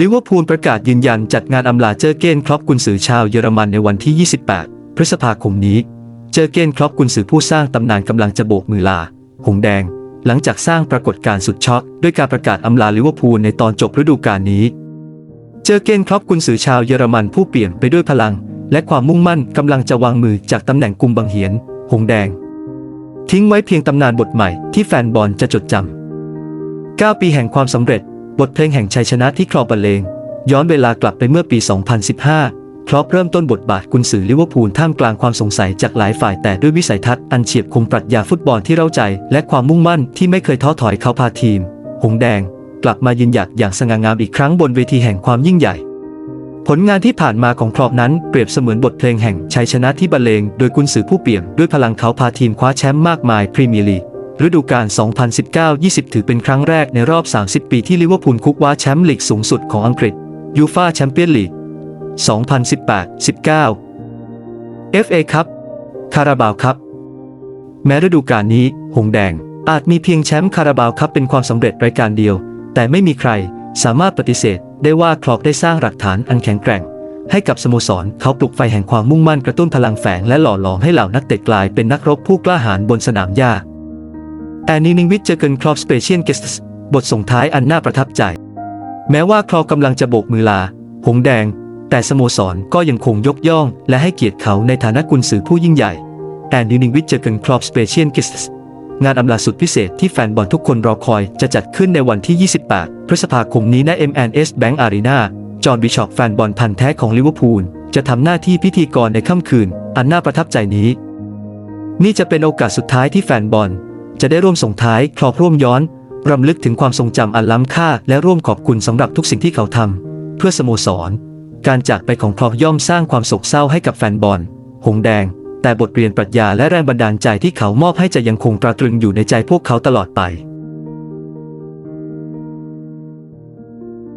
ลิเวอร์พูลประกาศยืนยันจัดงานอำลาเจอเกนครอปกุนซือชาวเยอรมันในวันที่ 28 พฤษภาคมนี้ เจอเกนครอปกุนซือผู้สร้างตำนานกำลังจะโบกมือลา หงแดง หลังจากสร้างปรากฏการณ์สุดช็อกด้วยการประกาศอำลาลิเวอร์พูลในตอนจบฤดูกาลนี้ เจอเกนครอปกุนซือชาวเยอรมันผู้เปลี่ยนไปด้วยพลัง และความมุ่งมั่นกำลังจะวางมือจากตำแหน่งกุมบังเหียน หงแดง ทิ้งไว้เพียงตำนานบทใหม่ที่แฟนบอลจะจดจำ9 ปีแห่งความสำเร็จ บทเพลงแห่งชัยชนะที่คลองบรรเลง ย้อนเวลากลับไปเมื่อปี 2015 ครอปเริ่มต้นบทบาทกุนซือลิเวอร์พูลท่ามกลางความสงสัยจากหลายฝ่ายแต่ด้วยวิสัยทัศน์อันเฉียบคมปรัชญาฟุตบอลที่เร้าใจ และความมุ่งมั่นที่ไม่เคยท้อถอยเขาพาทีม หงแดง กลับมายืนหยัดอย่างสง่างามอีกครั้งบนเวทีแห่งความยิ่งใหญ่ ผลงานที่ผ่านมาของครอปนั้นเปรียบเสมือนบทเพลงแห่งชัยชนะที่บรรเลง โดยกุนซือผู้เปี่ยมด้วยพลังเขาพาทีมคว้าแชมป์มากมายพรีเมียร์ลีก ฤดูกาล 2019-20 ถือเป็นครั้งแรกในรอบ 30 ปีที่ลิเวอร์พูลคุกว้าแชมป์ลีกสูงสุดของอังกฤษยูฟาแชมเปี้ยนลีก 2018-19 FA ครับ คาราบาวครับ แม้ฤดูกาลนี้ หงแดง อาจมีเพียงแชมป์คาราบาวครับเป็นความสำเร็จรายการเดียว แต่ไม่มีใครสามารถปฏิเสธ ได้ว่าคลอปได้สร้างหลักฐานอันแข็งแกร่ง ให้กับสโมสรเขาปลุกไฟแห่งความมุ่งมั่นกระตุ้นพลังแฝงและหล่อหลอมให้เหล่านักเตะกลายเป็นนักรบผู้กล้าหาญบนสนามหญ้า แอนนีนิงวิทเจอเกินครอปสเปเชียลเกสต์บทส่งท้ายอันน่าประทับใจ แม้ว่าคลอปกำลังจะโบกมือลา หงแดง แต่สโมสรก็ยังคงยกย่อง และให้เกียรติเขาในฐานะกุนซือผู้ยิ่งใหญ่แอนนีนิงวิทเจอเกินครอปสเปเชียลเกสต์งานอำลาสุดพิเศษที่แฟนบอลทุกคนรอคอยจะจัดขึ้นในวันที่ 28 พฤษภาคมนี้ณ M&S Bank Arena จอห์นบิชอปแฟนบอลพันธุ์แท้ของลิเวอร์พูลจะทำหน้าที่พิธีกรในค่ำคืน อันน่าประทับใจนี้ นี่จะเป็นโอกาสสุดท้ายที่แฟนบอล จะได้ร่วมส่งท้ายคลอร่วมย้อนรำลึกถึงความทรงจำอันล้ำค่า และร่วมขอบคุณสำหรับทุกสิ่งที่เขาทำเพื่อสโมสร การจากไปของคลอย่อมสร้างความโศกเศร้าให้กับแฟนบอล หงแดง แต่บทเรียนปรัชญาและแรงบันดาลใจที่เขามอบให้จะยังคงตราตรึงอยู่ในใจพวกเขาตลอดไป